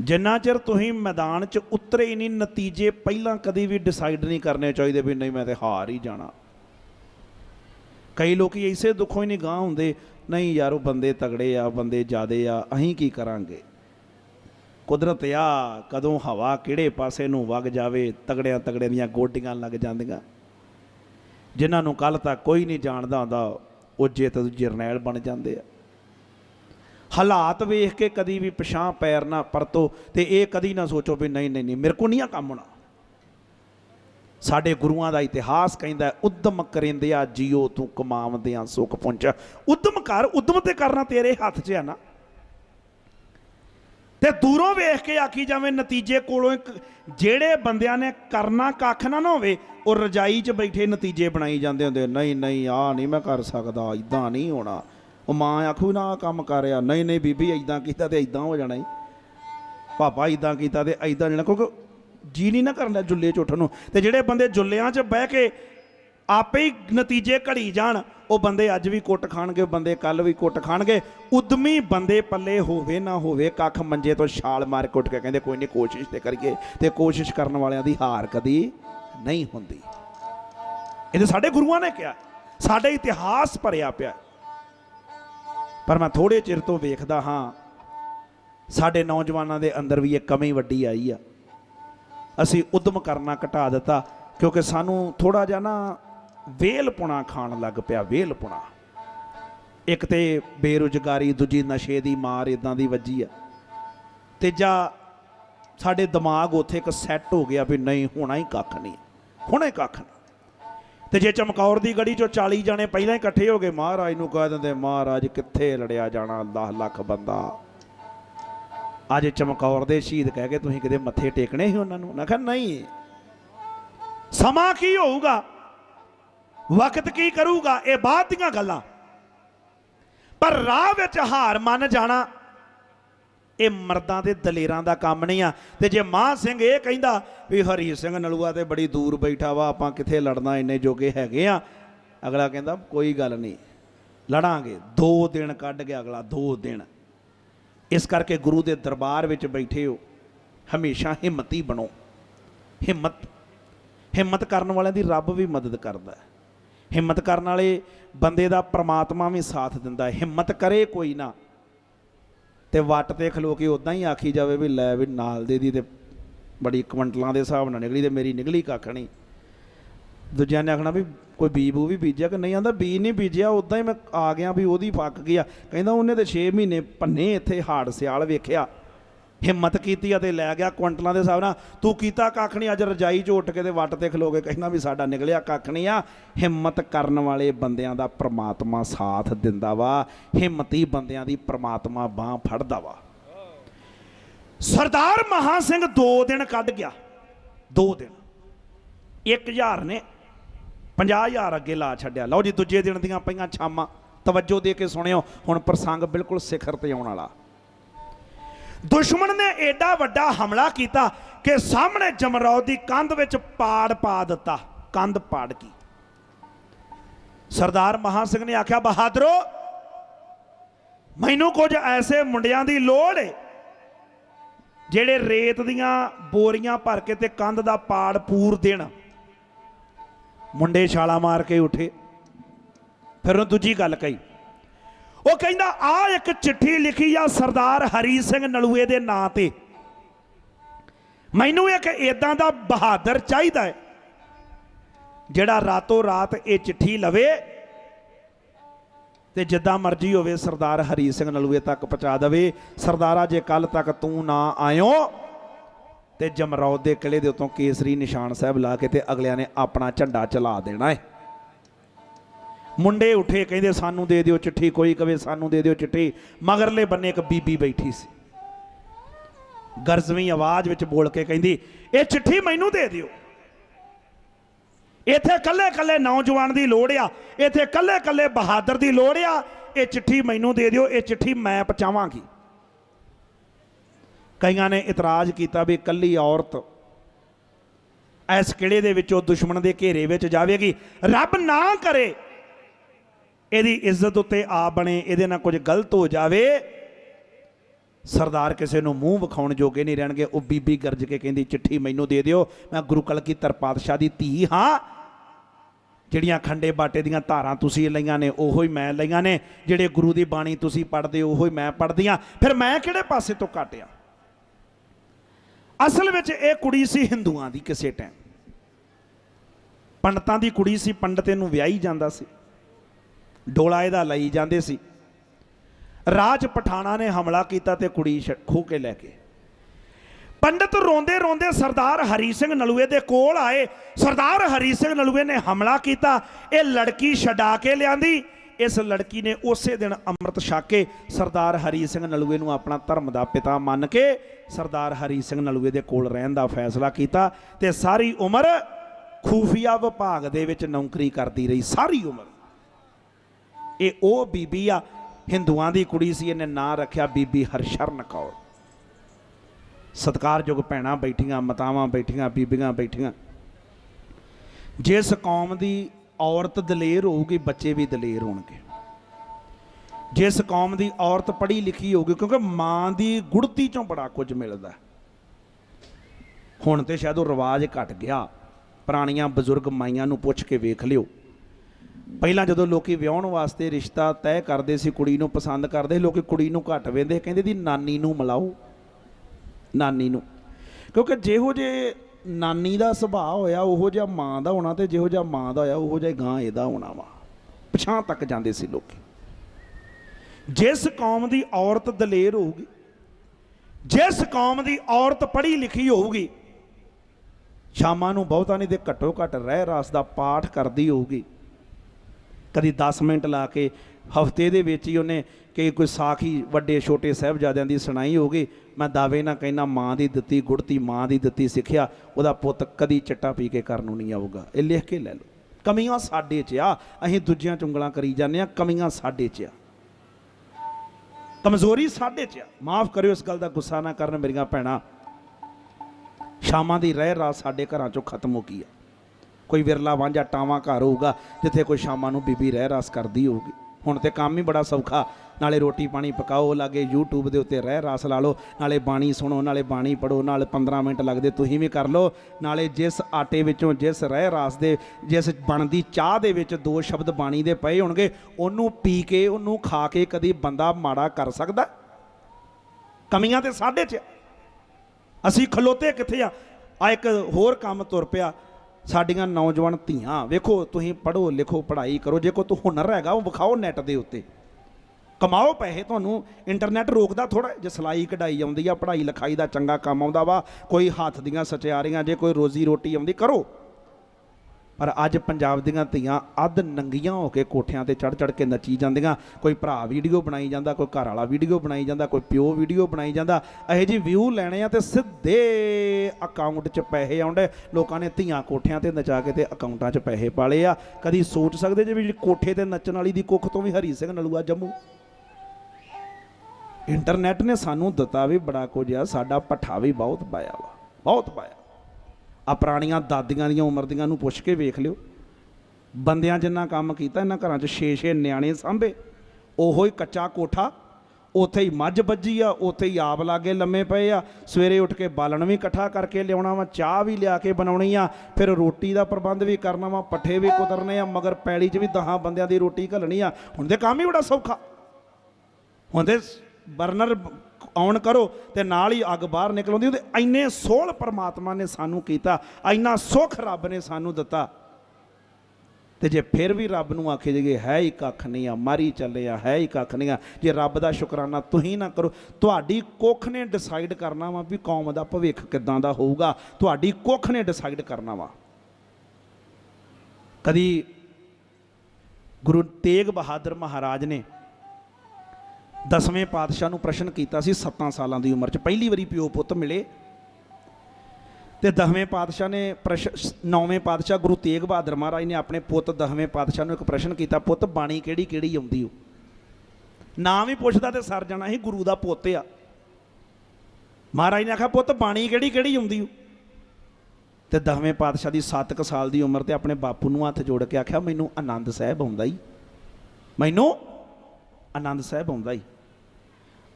ਜਿੰਨਾ ਚਿਰ ਤੁਸੀਂ ਮੈਦਾਨ 'ਚ ਉਤਰੇ ਹੀ ਨਹੀਂ, ਨਤੀਜੇ ਪਹਿਲਾਂ ਕਦੀ ਵੀ ਡਿਸਾਈਡ ਨਹੀਂ ਕਰਨੇ ਚਾਹੀਦੇ ਵੀ ਨਹੀਂ, ਮੈਂ ਤੇ ਹਾਰ ਹੀ ਜਾਣਾ। ਕਈ ਲੋਕੀ ਐਸੇ ਦੁੱਖੋਂ ਹੀ ਨਿਗਾਹ ਹੁੰਦੇ, ਨਹੀਂ ਯਾਰ ਉਹ ਬੰਦੇ ਤਗੜੇ ਆ, ਬੰਦੇ ਜਿਆਦੇ ਆ, ਅਸੀਂ ਕੀ ਕਰਾਂਗੇ? ਕੁਦਰਤ ਆ, ਕਦੋਂ ਹਵਾ ਕਿਹੜੇ ਪਾਸੇ ਨੂੰ ਵਗ ਜਾਵੇ, ਤਗੜਿਆਂ ਤਗੜਿਆਂ ਦੀਆਂ ਗੋਡੀਆਂ ਲੱਗ ਜਾਂਦੀਆਂ। ਜਿਨ੍ਹਾਂ ਨੂੰ ਕੱਲ ਤੱਕ ਕੋਈ ਨਹੀਂ ਜਾਣਦਾ ਹੁੰਦਾ, ਉਹ ਜੇ ਤੇ ਜਰਨੈਲ ਬਣ ਜਾਂਦੇ ਆ। ਹਾਲਾਤ ਵੇਖ ਕੇ ਕਦੀ ਵੀ ਪਛਾਂ ਪੈਰ ਨਾ ਪਰਤੋ ਤੇ ਇਹ ਕਦੀ ਨਾ ਸੋਚੋ ਵੀ ਨਹੀਂ ਨਹੀਂ ਨਹੀਂ ਮੇਰੇ ਕੋ ਨਹੀਂ ਆ ਕੰਮ ਹੋਣਾ। ਸਾਡੇ ਗੁਰੂਆਂ ਦਾ ਇਤਿਹਾਸ ਕਹਿੰਦਾ ਹੈ, ਉਦਮ ਕਰਿੰਦਿਆ ਜੀਓ ਤੂੰ ਕਮਾਵਦਿਆਂ ਸੁਖ ਪਹੁੰਚਾ ਉਦਮ ਕਰ ਉਦਮ ਤੇ ਕਰਨਾ ਤੇਰੇ ਹੱਥ 'ਚ ਆ ਨਾ। ਤੇ ਦੂਰੋਂ ਵੇਖ ਕੇ ਆਖੀ ਜਾਵੇਂ ਨਤੀਜੇ ਕੋਲੋਂ ਇੱਕ ਜਿਹੜੇ ਬੰਦਿਆਂ ਨੇ ਕਰਨਾ ਕੱਖ ਨਾ ਨਾ ਹੋਵੇ ਉਹ ਰਜਾਈ 'ਚ ਬੈਠੇ ਨਤੀਜੇ ਬਣਾਈ ਜਾਂਦੇ ਹੁੰਦੇ ਨਹੀਂ ਨਹੀਂ ਆ ਨਹੀਂ ਮੈਂ ਕਰ ਸਕਦਾ ਇਦਾਂ ਨਹੀਂ ਹੋਣਾ। ਉਹ ਮਾਂ ਆਖੂ, ਨਾ ਆਹ ਕੰਮ ਕਰਿਆ ਨਹੀਂ ਨਹੀਂ ਬੀਬੀ ਇਦਾਂ ਕੀਤਾ ਤੇ ਇਦਾਂ ਹੋ ਜਾਣਾ ਈ। ਪਾਪਾ ਇਦਾਂ ਕੀਤਾ ਤੇ ਇਦਾਂ ਜਾਣਾ ਕਿਉਂਕਿ ਜੀ ਨਹੀਂ ਨਾ ਕਰਨਾ ਜੁੱਲੇ 'ਚ ਉੱਠਣ ਨੂੰ। ਤੇ ਜਿਹੜੇ ਬੰਦੇ ਜੁੱਲਿਆਂ 'ਚ ਬਹਿ ਕੇ ਆਪੇ ਹੀ ਨਤੀਜੇ ਘੜੀ ਜਾਣ, ਉਹ ਬੰਦੇ ਅੱਜ ਵੀ ਕੁੱਟ ਖਾਣਗੇ, ਬੰਦੇ ਕੱਲ ਵੀ ਕੁੱਟ ਖਾਣਗੇ। ਉਦਮੀ ਬੰਦੇ ਪੱਲੇ ਹੋਵੇ ਨਾ ਹੋਵੇ, ਕੱਖ ਮੰਜੇ ਤੋਂ ਛਾਲ ਮਾਰ ਕੇ ਉੱਠ ਕੇ ਕਹਿੰਦੇ, ਕੋਈ ਨਹੀਂ ਕੋਸ਼ਿਸ਼ ਤੇ ਕਰੀਏ। ਤੇ ਕੋਸ਼ਿਸ਼ ਕਰਨ ਵਾਲਿਆਂ ਦੀ ਹਾਰ ਕਦੀ ਨਹੀਂ ਹੁੰਦੀ। ਇਹ ਤਾਂ ਸਾਡੇ ਗੁਰੂਆਂ ਨੇ ਕਿਹਾ। ਸਾਡੇ ਇਤਿਹਾਸ ਭਰਿਆ ਪਿਆ। ਪਰ ਮੈਂ ਥੋੜੇ ਚਿਰ ਤੋਂ ਵੇਖਦਾ ਹਾਂ, ਸਾਡੇ ਨੌਜਵਾਨਾਂ ਦੇ ਅੰਦਰ ਵੀ ਇਹ ਕਮੀ ਵੱਡੀ ਆਈ ਆ। ਅਸੀਂ ਉਦਮ ਕਰਨਾ ਘਟਾ ਦਿੱਤਾ, ਕਿਉਂਕਿ ਸਾਨੂੰ ਥੋੜਾ ਜਿਹਾ ਨਾ ਵੇਲਪੁਣਾ ਖਾਣ ਲੱਗ ਪਿਆ, ਵੇਲਪੁਣਾ। ਇੱਕ ਤੇ ਬੇਰੁਜ਼ਗਾਰੀ, ਦੂਜੀ ਨਸ਼ੇ ਦੀ ਮਾਰ ਇਦਾਂ ਦੀ ਵੱਜੀ ਆ। ਤੀਜਾ ਸਾਡੇ ਦਿਮਾਗ ਉੱਥੇ ਇੱਕ ਸੈੱਟ ਹੋ ਗਿਆ ਵੀ ਨਹੀਂ, ਹੋਣਾ ਹੀ ਕੱਖ ਨਹੀਂ, ਹੁਣੇ ਕੱਖ ਨਹੀਂ। ਤੇ ਜੇ ਚਮਕੌਰ ਦੀ ਗੜੀ ਚੋਂ 40 ਜਾਣੇ ਪਹਿਲਾਂ ਹੀ ਇਕੱਠੇ ਹੋ ਗਏ, ਮਹਾਰਾਜ ਨੂੰ ਕਹਿ ਦਿੰਦੇ, ਮਹਾਰਾਜ, ਕਿੱਥੇ ਲੜਿਆ ਜਾਣਾ? 10 ਲੱਖ ਬੰਦਾ। ਅੱਜ ਚਮਕੌਰ ਦੇ ਸ਼ਹੀਦ ਕਹਿ ਕੇ ਤੁਸੀਂ ਕਿਤੇ ਮੱਥੇ ਟੇਕਣੇ ਸੀ ਉਹਨਾਂ ਨੂੰ? ਮੈਂ ਕਿਹਾ, ਨਹੀਂ। ਸਮਾਂ ਕੀ ਹੋਊਗਾ? ਵਕਤ ਕੀ ਕਰੂਗਾ? ਇਹ ਬਾਅਦ ਦੀਆਂ ਗੱਲਾਂ। ਪਰ ਰਾਹ ਵਿੱਚ ਹਾਰ ਮੰਨ ਜਾਣਾ ਇਹ ਮਰਦਾਂ ਦੇ ਦਲੇਰਾਂ ਦਾ ਕੰਮ ਨਹੀਂ ਆ। ਤੇ ਜੇ ਮਾਂ ਸਿੰਘ ਇਹ ਕਹਿੰਦਾ ਵੀ ਹਰੀ ਸਿੰਘ ਨਲੂਆ ਤੇ ਬੜੀ ਦੂਰ ਬੈਠਾ ਵਾ, ਆਪਾਂ ਕਿੱਥੇ ਲੜਨਾ, ਇੰਨੇ ਜੋਗੇ ਹੈਗੇ ਆ। ਅਗਲਾ ਕਹਿੰਦਾ, ਕੋਈ ਗੱਲ ਨਹੀਂ, ਲੜਾਂਗੇ। ਦੋ ਦਿਨ ਕੱਢ ਗਿਆ ਅਗਲਾ, ਦੋ ਦਿਨ। ਇਸ ਕਰਕੇ ਗੁਰੂ ਦੇ ਦਰਬਾਰ ਵਿੱਚ ਬੈਠੇ ਹੋ। ਹਮੇਸ਼ਾ ਹਿੰਮਤੀ ਬਣੋ। ਹਿੰਮਤ ਹਿੰਮਤ ਕਰਨ ਵਾਲਿਆਂ ਦੀ ਰੱਬ ਵੀ ਮਦਦ ਕਰਦਾ ਹੈ। ਹਿੰਮਤ ਕਰਨ ਵਾਲੇ ਬੰਦੇ ਦਾ ਪ੍ਰਮਾਤਮਾ ਵੀ ਸਾਥ ਦਿੰਦਾ ਹੈ। ਹਿੰਮਤ ਕਰੇ ਕੋਈ ਨਾ। ਤੇ ਵੱਟ ਤੇ ਖਲੋ ਕੇ ਉਦਾਂ ਹੀ ਆਖੀ ਜਾਵੇ ਵੀ ਲੈ ਵੀ ਨਾਲ ਦੇ ਦੀ ਤੇ ਬੜੀ ਕੁਇੰਟਲਾਂ ਦੇ ਹਿਸਾਬ ਨਾਲ ਨਿਕਲੀ ਤੇ ਮੇਰੀ ਨਿਕਲੀ ਕੱਖ ਨਹੀਂ। ਦੂਜਿਆਂ ਨੇ ਆਖਣਾ ਵੀ ਕੋਈ ਬੀ ਬੂ ਵੀ ਬੀਜਿਆ ਕਿ ਨਹੀਂ? ਆਂਦਾ ਬੀ ਨਹੀਂ ਬੀਜਿਆ ਉਦਾਂ ਹੀ ਮੈਂ ਆ ਗਿਆ ਵੀ ਉਹਦੀ ਫੱਕ ਗਿਆ ਕਹਿੰਦਾ ਉਹਨੇ ਤੇ 6 ਮਹੀਨੇ ਪੰਨੇ ਇੱਥੇ ਹਾੜ ਸਿਆਲ ਵੇਖਿਆ। ਹਿੰਮਤ ਕੀਤੀ ਅਤੇ ਲੈ ਗਿਆ ਕੁਇੰਟਲਾਂ ਦੇ ਹਿਸਾਬ ਨਾਲ। ਤੂੰ ਕੀਤਾ ਕੱਖ ਨਹੀਂ, ਅੱਜ ਰਜਾਈ 'ਚ ਉੱਠ ਕੇ ਤੇ ਵੱਟ ਤੇ ਖਲੋ ਕੇ ਕਹਿੰਦਾ ਵੀ ਸਾਡਾ ਨਿਕਲਿਆ ਕੱਖ ਨਹੀਂ ਆ। ਹਿੰਮਤ ਕਰਨ ਵਾਲੇ ਬੰਦਿਆਂ ਦਾ ਪ੍ਰਮਾਤਮਾ ਸਾਥ ਦਿੰਦਾ ਵਾ, ਹਿੰਮਤੀ ਬੰਦਿਆਂ ਦੀ ਪ੍ਰਮਾਤਮਾ ਬਾਹ ਫੜਦਾ ਵਾ। ਸਰਦਾਰ ਮਹਾ ਸਿੰਘ 2 ਦਿਨ ਕੱਢ ਗਿਆ 2 ਦਿਨ। 1000 ਨੇ 50000 ਅੱਗੇ ਲਾ ਛੱਡਿਆ। ਲਓ ਜੀ, ਦੂਜੇ ਦਿਨ ਦੀਆਂ ਪਈਆਂ ਛਾਮਾਂ ਤਵੱਜੋ ਦੇ ਕੇ ਸੁਣਿਓ, ਹੁਣ ਪ੍ਰਸੰਗ ਬਿਲਕੁਲ ਸਿਖਰ ਤੇ ਆਉਣ ਵਾਲਾ। ਦੁਸ਼ਮਣ ਨੇ ਏਡਾ ਵੱਡਾ ਹਮਲਾ ਕੀਤਾ ਕਿ ਸਾਹਮਣੇ ਜਮਰੌਦ ਦੀ ਕੰਧ ਵਿੱਚ ਪਾੜ ਪਾ ਦਿੱਤਾ। ਕੰਧ ਪਾੜ ਗਈ। ਸਰਦਾਰ ਮਹਾ ਸਿੰਘ ਨੇ ਆਖਿਆ, ਬਹਾਦਰੋ, ਮੈਨੂੰ ਕੁਝ ਐਸੇ ਮੁੰਡਿਆਂ ਦੀ ਲੋੜ ਏ, ਜਿਹੜੇ ਰੇਤ ਦੀਆਂ ਬੋਰੀਆਂ ਭਰ ਕੇ ਤੇ ਕੰਧ ਦਾ ਪਾੜ ਪੂਰ ਦੇਣ। ਮੁੰਡੇ ਛਾਲਾ ਮਾਰ ਕੇ ਉੱਠੇ। ਫਿਰ ਉਹ ਦੂਜੀ ਗੱਲ ਕਹੀ ਉਹ ਕਹਿੰਦਾ, ਆ ਇੱਕ ਚਿੱਠੀ ਲਿਖੀ ਆ ਸਰਦਾਰ ਹਰੀ ਸਿੰਘ ਨਲੂਏ ਦੇ ਨਾਂ ਤੇ। ਮੈਨੂੰ ਇੱਕ ਇਦਾਂ ਦਾ ਬਹਾਦਰ ਚਾਹੀਦਾ ਹੈ, ਜਿਹੜਾ ਰਾਤੋਂ ਰਾਤ ਇਹ ਚਿੱਠੀ ਲਵੇ ਤੇ ਜਿੱਦਾਂ ਮਰਜ਼ੀ ਹੋਵੇ ਸਰਦਾਰ ਹਰੀ ਸਿੰਘ ਨਲੂਏ ਤੱਕ ਪਹੁੰਚਾ ਦੇਵੇ। ਸਰਦਾਰਾ, ਜੇ ਕੱਲ ਤੱਕ ਤੂੰ ਨਾ ਆਇਓ ਤੇ ਜਮਰੌਦ ਦੇ ਕਿਲੇ ਦੇ ਉੱਤੋਂ ਕੇਸਰੀ ਨਿਸ਼ਾਨ ਸਾਹਿਬ ਲਾ ਕੇ ਤੇ ਅਗਲਿਆਂ ਨੇ ਆਪਣਾ ਝੰਡਾ ਚਲਾ ਦੇਣਾ ਹੈ। ਮੁੰਡੇ ਉੱਠੇ, ਕਹਿੰਦੇ ਸਾਨੂੰ ਦੇ ਦਿਓ ਚਿੱਠੀ, ਕੋਈ ਕਵੇ ਸਾਨੂੰ ਦੇ ਦਿਓ ਚਿੱਠੀ। ਮਗਰਲੇ ਬੰਨੇ ਇੱਕ ਬੀਬੀ ਬੈਠੀ ਸੀ। ਗਰਜ਼ਵੀਂ ਆਵਾਜ਼ ਵਿੱਚ ਬੋਲ ਕੇ ਕਹਿੰਦੀ, ਇਹ ਚਿੱਠੀ ਮੈਨੂੰ ਦੇ ਦਿਓ। ਇੱਥੇ ਕੱਲੇ ਕੱਲੇ ਨੌਜਵਾਨ ਦੀ ਲੋੜ ਆ। ਇੱਥੇ ਕੱਲੇ ਕੱਲੇ ਬਹਾਦਰ ਦੀ ਲੋੜ ਆ। ਇਹ ਚਿੱਠੀ ਮੈਨੂੰ ਦੇ ਦਿਓ, ਇਹ ਚਿੱਠੀ ਮੈਂ ਪਹੁੰਚਾਵਾਂਗੀ। ਕਈਆਂ ਨੇ ਇਤਰਾਜ਼ ਕੀਤਾ ਵੀ ਕੱਲੀ ਔਰਤ ਇਸ ਕਿਲੇ ਦੇ ਵਿੱਚੋਂ ਦੁਸ਼ਮਣ ਦੇ ਘੇਰੇ ਵਿੱਚ ਜਾਵੇਗੀ। ਰੱਬ ਨਾ ਕਰੇ। ਇਹਦੀ ਇੱਜ਼ਤ ਉੱਤੇ ਆ ਬਣੇ, ਇਹਦੇ ਨਾਲ ਕੁਝ ਗਲਤ ਹੋ ਜਾਵੇ, ਸਰਦਾਰ ਕਿਸੇ ਨੂੰ ਮੂੰਹ ਵਿਖਾਉਣ ਜੋਗੇ ਨਹੀਂ ਰਹਿਣਗੇ। ਉਹ ਬੀਬੀ ਗਰਜ ਕੇ ਕਹਿੰਦੀ, ਚਿੱਠੀ ਮੈਨੂੰ ਦੇ ਦਿਓ, ਮੈਂ ਗੁਰੂ ਕਲਗੀਧਰ ਪਾਤਸ਼ਾਹ ਦੀ ਧੀ ਹਾਂ। ਜਿਹੜੀਆਂ ਖੰਡੇ ਬਾਟੇ ਦੀਆਂ ਧਾਰਾਂ ਤੁਸੀਂ ਲਈਆਂ ਨੇ, ਉਹੋ ਹੀ ਮੈਂ ਲਈਆਂ ਨੇ। ਜਿਹੜੇ ਗੁਰੂ ਦੀ ਬਾਣੀ ਤੁਸੀਂ ਪੜ੍ਹਦੇ ਹੋ ਉਹੋ ਹੀ ਮੈਂ ਪੜ੍ਹਦੀ ਹਾਂ ਫਿਰ ਮੈਂ ਕਿਹੜੇ ਪਾਸੇ ਤੋਂ ਕਾਟਿਆ ਅਸਲ ਵਿੱਚ ਇਹ ਕੁੜੀ ਸੀ ਹਿੰਦੂਆਂ ਦੀ ਕਿਸੇ ਟਾਈਮ ਪੰਡਤਾਂ ਦੀ ਕੁੜੀ ਸੀ, ਪੰਡਤ ਇਹਨੂੰ ਵਿਆਹੀ ਜਾਂਦਾ ਸੀ। ਡੋਲਾ ਇਹਦਾ ਲਈ ਜਾਂਦੇ ਸੀ। ਰਾਜ ਪਠਾਣਾ ਨੇ ਹਮਲਾ ਕੀਤਾ ਤੇ ਕੁੜੀ ਛ- ਖੋਹ ਕੇ ਲੈ ਕੇ। ਪੰਡਤ ਰੋਂਦੇ ਰੋਂਦੇ ਸਰਦਾਰ ਹਰੀ ਸਿੰਘ ਨਲੂਏ ਦੇ ਕੋਲ ਆਏ। ਸਰਦਾਰ ਹਰੀ ਸਿੰਘ ਨਲੂਏ ਨੇ ਹਮਲਾ ਕੀਤਾ। ਇਹ ਲੜਕੀ ਛਡਾ ਕੇ ਲਿਆਂਦੀ। ਇਸ ਲੜਕੀ ਨੇ ਉਸੇ ਦਿਨ ਅੰਮ੍ਰਿਤ ਛਕ ਕੇ ਸਰਦਾਰ ਹਰੀ ਸਿੰਘ ਨਲੂਏ ਨੂੰ ਆਪਣਾ ਧਰਮ ਦਾ ਪਿਤਾ ਮੰਨ ਕੇ ਸਰਦਾਰ ਹਰੀ ਸਿੰਘ ਨਲੂਏ ਦੇ ਕੋਲ ਰਹਿਣ ਦਾ ਫੈਸਲਾ ਕੀਤਾ ਤੇ ਸਾਰੀ ਉਮਰ ਖੂਫੀਆ ਵਿਭਾਗ ਦੇ ਵਿੱਚ ਨੌਕਰੀ ਕਰਦੀ ਰਹੀ। ਸਾਰੀ ਉਮਰ। ਇਹ ਉਹ ਬੀਬੀ ਆ, ਹਿੰਦੂਆਂ ਦੀ ਕੁੜੀ ਸੀ, ਇਹਨੇ ਨਾਂ ਰੱਖਿਆ ਬੀਬੀ ਹਰਸ਼ਰਨ ਕੌਰ। ਸਤਕਾਰਯੋਗ ਭੈਣਾਂ ਬੈਠੀਆਂ, ਮਾਤਾਵਾਂ ਬੈਠੀਆਂ, ਬੀਬੀਆਂ ਬੈਠੀਆਂ। ਜਿਸ ਕੌਮ ਦੀ ਔਰਤ ਦਲੇਰ ਹੋਊਗੀ, ਬੱਚੇ ਵੀ ਦਲੇਰ ਹੋਣਗੇ। ਜਿਸ ਕੌਮ ਦੀ ਔਰਤ ਪੜ੍ਹੀ ਲਿਖੀ ਹੋਊਗੀ, ਕਿਉਂਕਿ ਮਾਂ ਦੀ ਗੁੜਤੀ ਚੋਂ ਬੜਾ ਕੁਝ ਮਿਲਦਾ। ਹੁਣ ਤੇ ਸ਼ਾਇਦ ਉਹ ਰਿਵਾਜ ਘਟ ਗਿਆ, ਪੁਰਾਣੀਆਂ ਬਜ਼ੁਰਗ ਮਾਈਆਂ ਨੂੰ ਪੁੱਛ ਕੇ ਵੇਖ ਲਿਓ। ਪਹਿਲਾਂ ਜਦੋਂ ਲੋਕੀ ਵਿਆਹਣ ਵਾਸਤੇ ਰਿਸ਼ਤਾ ਤੈਅ ਕਰਦੇ ਸੀ, ਕੁੜੀ ਨੂੰ ਪਸੰਦ ਕਰਦੇ, ਲੋਕੀ ਕੁੜੀ ਨੂੰ ਘੱਟ ਵੇਂਦੇ, ਕਹਿੰਦੇ ਦੀ ਨਾਨੀ ਨੂੰ ਮਿਲਾਓ। ਨਾਨੀ ਨੂੰ। ਕਿਉਂਕਿ ਜਿਹੋ ਜੇ ਨਾਨੀ ਦਾ ਸੁਭਾਅ ਹੋਇਆ, ਉਹੋ ਜਿਹਾ ਮਾਂ ਦਾ ਹੋਣਾ ਤੇ ਜਿਹੋ ਜਿਹਾ ਮਾਂ ਦਾ ਹੋਇਆ, ਉਹੋ ਜਿਹਾ ਗਾਂ ਇਹਦਾ ਹੋਣਾ ਵਾ। ਪਛਾਂ ਤੱਕ ਜਾਂਦੇ ਸੀ ਲੋਕੀ। ਜਿਸ ਕੌਮ ਦੀ ਔਰਤ ਦਲੇਰ ਹੋਊਗੀ, ਜਿਸ ਕੌਮ ਦੀ ਔਰਤ ਪੜ੍ਹੀ ਲਿਖੀ ਹੋਊਗੀ, ਸ਼ਾਮਾਂ ਨੂੰ ਬਹੁਤਾ ਨਹੀਂ ਤੇ ਘੱਟੋ ਘੱਟ ਰਹਿ ਰਾਸ ਦਾ ਪਾਠ ਕਰਦੀ ਹੋਊਗੀ। ਕਦੀ 10 ਮਿੰਟ ਲਾ ਕੇ ਹਫ਼ਤੇ ਦੇ ਵਿੱਚ ਹੀ ਉਹਨੇ ਕਿ ਕੋਈ ਸਾਖੀ ਵੱਡੇ ਛੋਟੇ ਸਾਹਿਬਜ਼ਾਦਿਆਂ ਦੀ ਸੁਣਾਈ ਹੋਗੀ ਮੈਂ ਦਾਅਵੇ ਨਾ ਕਹਿੰਦਾ ਮਾਂ ਦੀ ਦਿੱਤੀ ਗੁੜਤੀ ਮਾਂ ਦੀ ਦਿੱਤੀ ਸਿੱਖਿਆ, ਉਹਦਾ ਪੁੱਤ ਕਦੀ ਚਿੱਟਾ ਪੀ ਕੇ ਕਰਨ ਨੂੰ ਨਹੀਂ ਆਊਗਾ। ਇਹ ਲਿਖ ਕੇ ਲੈ ਲਓ। ਕਮੀਆਂ ਸਾਡੇ 'ਚ ਆ, ਅਸੀਂ ਦੂਜਿਆਂ ਚੁੰਗਲਾਂ ਕਰੀ ਜਾਂਦੇ ਆ ਕਮੀਆਂ ਸਾਡੇ 'ਚ ਆ। ਕਮਜ਼ੋਰੀ ਸਾਡੇ 'ਚ ਆ। ਮਾਫ ਕਰਿਓ ਇਸ ਗੱਲ ਦਾ ਗੁੱਸਾ ਨਾ ਕਰਨ ਮੇਰੀਆਂ ਭੈਣਾਂ। ਸ਼ਾਮਾਂ ਦੀ ਰਹਿ ਰਾਤ ਸਾਡੇ ਘਰਾਂ ਚੋਂ ਖਤਮ ਹੋ ਗਈ ਆ। ਕੋਈ ਵਿਰਲਾ ਵਾਂਝਾ ਟਾਵਾਂ ਘਰ ਹੋਊਗਾ, ਜਿੱਥੇ ਕੋਈ ਸ਼ਾਮਾਂ ਨੂੰ ਬੀਬੀ ਰਹਿ ਰਸ ਕਰਦੀ ਹੋਊਗੀ। ਹੁਣ ਤੇ ਕੰਮ ਹੀ ਬੜਾ ਸੌਖਾ, ਨਾਲੇ ਰੋਟੀ ਪਾਣੀ ਪਕਾਓ ਲਾਗੇ YouTube ਦੇ ਉੱਤੇ ਰਹਿ ਰਾਸ ਲਾ ਲਓ, ਨਾਲੇ ਬਾਣੀ ਸੁਣੋ, ਨਾਲੇ ਬਾਣੀ ਪੜੋ ਨਾਲ 15 ਮਿੰਟ ਲੱਗਦੇ ਤੁਸੀਂ ਵੀ ਕਰ ਲਓ। ਨਾਲੇ ਜਿਸ ਆਟੇ ਵਿੱਚੋਂ ਜਿਸ ਰਹਿ ਰਾਸ ਦੇ, ਜਿਸ ਬਣਦੀ ਚਾਹ ਦੇ ਵਿੱਚ ਦੋ ਸ਼ਬਦ ਬਾਣੀ ਦੇ ਪਏ ਹੋਣਗੇ, ਉਹਨੂੰ ਪੀ ਕੇ, ਉਹਨੂੰ ਖਾ ਕੇ ਕਦੀ ਬੰਦਾ ਮਾੜਾ ਕਰ ਸਕਦਾ? ਕਮੀਆਂ ਤੇ ਸਾਡੇ 'ਚ ਅਸੀਂ ਖਲੋਤੇ ਕਿੱਥੇ ਆ? ਆ ਇੱਕ ਹੋਰ ਕੰਮ ਤੁਰ ਪਿਆ ਸਾਡੀਆਂ ਨੌਜਵਾਨ ਧੀਆਂ, ਵੇਖੋ ਤੁਸੀਂ ਪੜ੍ਹੋ ਲਿਖੋ ਪੜ੍ਹਾਈ ਕਰੋ, ਜੇ ਕੋਈ ਤੂੰ ਹੁਨਰ ਹੈਗਾ, ਉਹ ਵਿਖਾਓ ਨੈਟ ਦੇ ਉੱਤੇ। ਕਮਾਓ ਪੈਸੇ ਤੁਹਾਨੂੰ ਇੰਟਰਨੈਟ ਰੋਕਦਾ ਥੋੜਾ ਜੇ ਸਲਾਈ ਕਢਾਈ ਆਉਂਦੀ ਆ, ਪੜ੍ਹਾਈ ਲਿਖਾਈ ਦਾ ਚੰਗਾ ਕੰਮ ਆਉਂਦਾ ਵਾ, ਕੋਈ ਹੱਥ ਦੀਆਂ ਸਚਿਆਰੀਆਂ, ਜੇ ਕੋਈ ਰੋਜ਼ੀ ਰੋਟੀ ਆਉਂਦੀ, ਕਰੋ। ਪਰ ਅੱਜ ਪੰਜਾਬ ਦੀਆਂ ਧੀਆਂ ਅੱਧ ਨੰਗੀਆਂ ਹੋ ਕੇ ਕੋਠਿਆਂ ਤੇ ਚੜ ਚੜ ਕੇ ਨੱਚੀ ਜਾਂਦੀਆਂ। ਕੋਈ ਭਰਾ ਵੀਡੀਓ ਬਣਾਈ ਜਾਂਦਾ, ਕੋਈ ਘਰ ਵਾਲਾ ਵੀਡੀਓ ਬਣਾਈ ਜਾਂਦਾ, ਕੋਈ ਪਿਓ ਵੀਡੀਓ ਬਣਾਈ ਜਾਂਦਾ। ਇਹੋ ਜਿਹੀ ਵਿਊ ਲੈਣੇ ਆ ਤੇ ਸਿੱਧੇ ਅਕਾਊਂਟ 'ਚ ਪੈਸੇ ਆਉਂਦੇ। ਲੋਕਾਂ ਨੇ ਧੀਆਂ ਕੋਠਿਆਂ ਤੇ ਨਚਾ ਕੇ ਤੇ ਅਕਾਊਂਟਾਂ 'ਚ ਪੈਸੇ ਪਾਲੇ ਆ। ਕਦੀ ਸੋਚ ਸਕਦੇ ਜੇ ਵੀ ਕੋਠੇ ਤੇ ਨੱਚਣ ਵਾਲੀ ਦੀ ਕੁੱਖ ਤੋਂ ਵੀ ਹਰੀ ਸਿੰਘ ਨਲੂਆ ਜੰਮੂ? ਇੰਟਰਨੈਟ ਨੇ ਸਾਨੂੰ ਦਿੱਤਾ ਵੀ ਬੜਾ ਕੁਝ ਆ, ਸਾਡਾ ਪੱਠਾ ਵੀ ਬਹੁਤ ਪਾਇਆ ਵਾ, ਬਹੁਤ ਪਾਇਆ। ਆ ਪੁਰਾਣੀਆਂ ਦਾਦੀਆਂ ਦੀਆਂ ਉਮਰ ਦੀਆਂ ਨੂੰ ਪੁੱਛ ਕੇ ਵੇਖ ਲਿਓ। ਬੰਦਿਆਂ ਜਿੰਨਾ ਕੰਮ ਕੀਤਾ, ਇਹਨਾਂ ਘਰਾਂ 'ਚ 6-6 ਨਿਆਣੇ ਸਾਂਭੇ। ਉਹੋ ਹੀ ਕੱਚਾ ਕੋਠਾ, ਉੱਥੇ ਹੀ ਮੱਝ ਵੱਜੀ ਆ, ਉੱਥੇ ਹੀ ਆਪ ਲਾਗੇ ਲੰਮੇ ਪਏ ਆ। ਸਵੇਰੇ ਉੱਠ ਕੇ ਬਾਲਣ ਵੀ ਇਕੱਠਾ ਕਰਕੇ ਲਿਆਉਣਾ ਵਾ, ਚਾਹ ਵੀ ਲਿਆ ਕੇ ਬਣਾਉਣੀ ਆ। ਫਿਰ ਰੋਟੀ ਦਾ ਪ੍ਰਬੰਧ ਵੀ ਕਰਨਾ ਵਾ, ਪੱਠੇ ਵੀ ਕੁਤਰਨੇ ਆ, ਮਗਰ ਪੈਲੀ 'ਚ ਵੀ ਦਹਾਂ ਬੰਦਿਆਂ ਦੀ ਰੋਟੀ ਘੱਲਣੀ ਆ। ਹੁਣ ਦੇ ਕੰਮ ਹੀ ਬੜਾ ਸੌਖਾ। ਹੁਣ ਦੇ ਬਰਨਰ ਆਨ ਕਰੋ ਤੇ ਨਾਲ ਹੀ ਅੱਗ ਬਾਹਰ ਨਿਕਲ ਆਉਂਦੀ ਉਹਦੇ ਇੰਨੇ ਸੋਹਲ ਪਰਮਾਤਮਾ ਨੇ ਸਾਨੂੰ ਕੀਤਾ, ਇੰਨਾ ਸੁੱਖ ਰੱਬ ਨੇ ਸਾਨੂੰ ਦਿੱਤਾ। ਤੇ ਜੇ ਫਿਰ ਵੀ ਰੱਬ ਨੂੰ ਆਖੇ ਜੇ ਹੈ ਹੀ ਕੱਖ ਨਹੀਂ ਆ, ਮਾਰੀ ਚੱਲੇ ਆ, ਹੈ ਹੀ ਕੱਖ ਨਹੀਂ ਆ, ਜੇ ਰੱਬ ਦਾ ਸ਼ੁਕਰਾਨਾ ਤੁਸੀਂ ਨਾ ਕਰੋ, ਤੁਹਾਡੀ ਕੁੱਖ ਨੇ ਡਿਸਾਈਡ ਕਰਨਾ ਵਾ ਵੀ ਕੌਮ ਦਾ ਭਵਿੱਖ ਕਿੱਦਾਂ ਦਾ ਹੋਊਗਾ। ਤੁਹਾਡੀ ਕੁੱਖ ਨੇ ਡਿਸਾਈਡ ਕਰਨਾ ਵਾ। ਕਦੀ ਗੁਰੂ ਤੇਗ ਬਹਾਦਰ ਮਹਾਰਾਜ ਨੇ ਦਸਵੇਂ ਪਾਤਸ਼ਾਹ ਨੂੰ ਪ੍ਰਸ਼ਨ ਕੀਤਾ ਸੀ 7 ਸਾਲਾਂ ਦੀ ਉਮਰ 'ਚ। ਪਹਿਲੀ ਵਾਰੀ ਪਿਓ ਪੁੱਤ ਮਿਲੇ। ਤੇ ਦਸਵੇਂ ਪਾਤਸ਼ਾਹ ਨੇ ਪ੍ਰਸ਼ਨ ਨੌਵੇਂ ਪਾਤਸ਼ਾਹ ਗੁਰੂ ਤੇਗ ਬਹਾਦਰ ਮਹਾਰਾਜ ਨੇ ਆਪਣੇ ਪੁੱਤ ਦਸਵੇਂ ਪਾਤਸ਼ਾਹ ਨੂੰ ਇੱਕ ਪ੍ਰਸ਼ਨ ਕੀਤਾ, ਪੁੱਤ, ਬਾਣੀ ਕਿਹੜੀ ਕਿਹੜੀ ਆਉਂਦੀ ਓ? ਨਾਮ ਹੀ ਪੁੱਛਦਾ ਤੇ ਸਰ ਜਾਣਾ ਸੀ, ਗੁਰੂ ਦਾ ਪੁੱਤ ਆ। ਮਹਾਰਾਜ ਨੇ ਆਖਿਆ, ਪੁੱਤ, ਬਾਣੀ ਕਿਹੜੀ ਕਿਹੜੀ ਆਉਂਦੀ ਓ? ਤੇ ਦਸਵੇਂ ਪਾਤਸ਼ਾਹ ਦੀ 7 ਸਾਲ ਦੀ ਉਮਰ ਤੇ ਆਪਣੇ ਬਾਪੂ ਨੂੰ ਹੱਥ ਜੋੜ ਕੇ ਆਖਿਆ, ਮੈਨੂੰ ਆਨੰਦ ਸਾਹਿਬ ਆਉਂਦਾ ਹੀ ਮੈਨੂੰ ਆਨੰਦ ਸਾਹਿਬ ਆਉਂਦਾ ਹੀ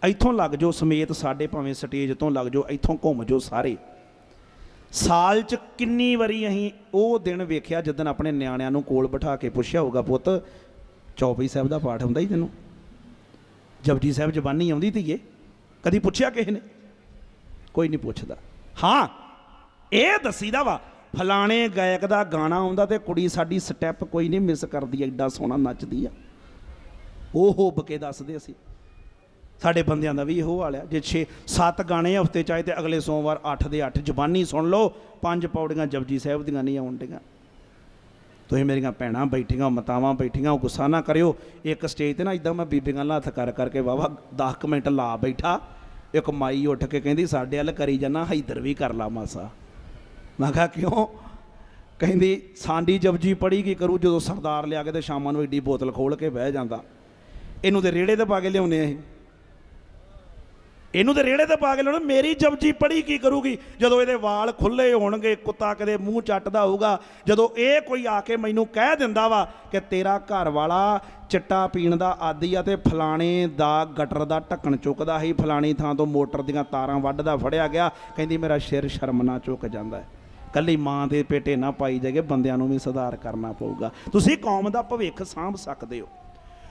ਇੱਥੋਂ ਲੱਗ ਜਾਓ ਸਮੇਤ ਸਾਡੇ ਭਾਵੇਂ ਸਟੇਜ ਤੋਂ ਲੱਗ ਜਾਓ, ਇੱਥੋਂ ਘੁੰਮ ਜਾਓ ਸਾਰੇ। ਸਾਲ ਚ ਕਿੰਨੀ ਵਾਰੀ ਅਸੀਂ ਉਹ ਦਿਨ ਵੇਖਿਆ ਜਦੋਂ ਆਪਣੇ ਨਿਆਣਿਆਂ ਨੂੰ ਕੋਲ ਬਿਠਾ ਕੇ ਪੁੱਛਿਆ ਹੋਊਗਾ, ਪੁੱਤ, ਚੌਪਈ ਸਾਹਿਬ ਦਾ ਪਾਠ ਹੁੰਦਾ ਹੀ ਤੈਨੂੰ? ਜਪਜੀ ਸਾਹਿਬ ਜ਼ਬਾਨੀ ਆਉਂਦੀ ਧੀਏ? ਕਦੀ ਪੁੱਛਿਆ ਕਿਸੇ ਨੇ? ਕੋਈ ਨਹੀਂ ਪੁੱਛਦਾ। ਹਾਂ, ਇਹ ਦੱਸੀਦਾ ਵਾ, ਫਲਾਣੇ ਗਾਇਕ ਦਾ ਗਾਣਾ ਆਉਂਦਾ ਤੇ ਕੁੜੀ ਸਾਡੀ ਸਟੈਪ ਕੋਈ ਨਹੀਂ ਮਿਸ ਕਰਦੀ, ਐਡਾ ਸੋਹਣਾ ਨੱਚਦੀ ਆ। ਉਹ ਹੋਬ ਕੇ ਦੱਸਦੇ ਅਸੀਂ। ਸਾਡੇ ਬੰਦਿਆਂ ਦਾ ਵੀ ਇਹੋ ਹਾਲ ਆ। ਜੇ 6 7 ਗਾਣੇ ਹਫ਼ਤੇ ਚਾਹੇ ਤੇ ਅਗਲੇ ਸੋਮਵਾਰ 8 ਦੇ 8 ਜ਼ਬਾਨੀ ਸੁਣ ਲਓ, ਪੰਜ ਪੌੜੀਆਂ ਜਪਜੀ ਸਾਹਿਬ ਦੀਆਂ ਨਹੀਂ ਆਉਂਦੀਆਂ ਤੁਸੀਂ ਮੇਰੀਆਂ ਭੈਣਾਂ ਬੈਠੀਆਂ, ਮਤਾਵਾਂ ਬੈਠੀਆਂ, ਉਹ ਗੁੱਸਾ ਨਾ ਕਰਿਓ। ਇੱਕ ਸਟੇਜ ਤੇ ਨਾ ਇਦਾਂ ਮੈਂ ਬੀਬੀਆਂ ਨਾਲ ਹੱਥ ਕਰ ਕਰਕੇ ਵਾਵਾ 10 ਮਿੰਟ ਲਾ ਬੈਠਾ। ਇੱਕ ਮਾਈ ਉੱਠ ਕੇ ਕਹਿੰਦੀ, ਸਾਡੇ ਵੱਲ ਕਰੀ ਜਾਣਾ ਹੈਦਰ ਵੀ ਕਰ ਲਾ ਮਾਸਾ। ਮੈਂ ਕਿਹਾ, ਕਿਉਂ? ਕਹਿੰਦੀ ਸਾਂਡੀ ਜਪਜੀ ਪੜੀ ਕੀ ਕਰੂ? ਜਦੋਂ ਸਰਦਾਰ ਲਿਆ ਕੇ ਤੇ ਸ਼ਾਮਾਂ ਨੂੰ ਏਡੀ ਬੋਤਲ ਖੋਲ ਕੇ ਬਹਿ ਜਾਂਦਾ। ਇਹਨੂੰ ਤੇ ਰੇੜੇ ਤੇ ਪਾ ਕੇ ਲਿਆਉਂਦੇ ਆ ਇਹ ਇਹਨੂੰ ਤੇ ਰੇੜੇ ਤੇ ਪਾ ਕੇ ਲਿਆਉਣਾ ਮੇਰੀ ਜਪਜੀ ਪੜੀ ਕੀ ਕਰੂਗੀ? ਜਦੋਂ ਇਹਦੇ ਵਾਲ ਖੁੱਲੇ ਹੋਣਗੇ, ਕੁੱਤਾ ਕਦੇ ਮੂੰਹ ਚੱਟਦਾ ਹੋਊਗਾ, ਜਦੋਂ ਇਹ ਕੋਈ ਆ ਕੇ ਮੈਨੂੰ ਕਹਿ ਦਿੰਦਾ ਵਾ ਕਿ ਤੇਰਾ ਘਰ ਵਾਲਾ ਚਿੱਟਾ ਪੀਣ ਦਾ ਆਦੀ ਆ ਤੇ ਫਲਾਣੇ ਦਾ ਗਟਰ ਦਾ ਢੱਕਣ ਚੁੱਕਦਾ ਸੀ, ਫਲਾਣੀ ਥਾਂ ਤੋਂ ਮੋਟਰ ਦੀਆਂ ਤਾਰਾਂ ਵੱਢਦਾ ਫੜਿਆ ਗਿਆ, ਕਹਿੰਦੀ ਮੇਰਾ ਸਿਰ ਸ਼ਰਮ ਨਾ ਚੁੱਕ ਜਾਂਦਾ ਹੈ। ਕੱਲੀ ਮਾਂ ਦੇ ਪੇਟੇ ਨਾ ਪਾਈ ਜਾਗੇ ਬੰਦਿਆਂ ਨੂੰ ਵੀ ਸੁਧਾਰ ਕਰਨਾ ਪਊਗਾ। ਤੁਸੀਂ ਕੌਮ ਦਾ ਭਵਿੱਖ ਸਾਂਭ ਸਕਦੇ ਹੋ।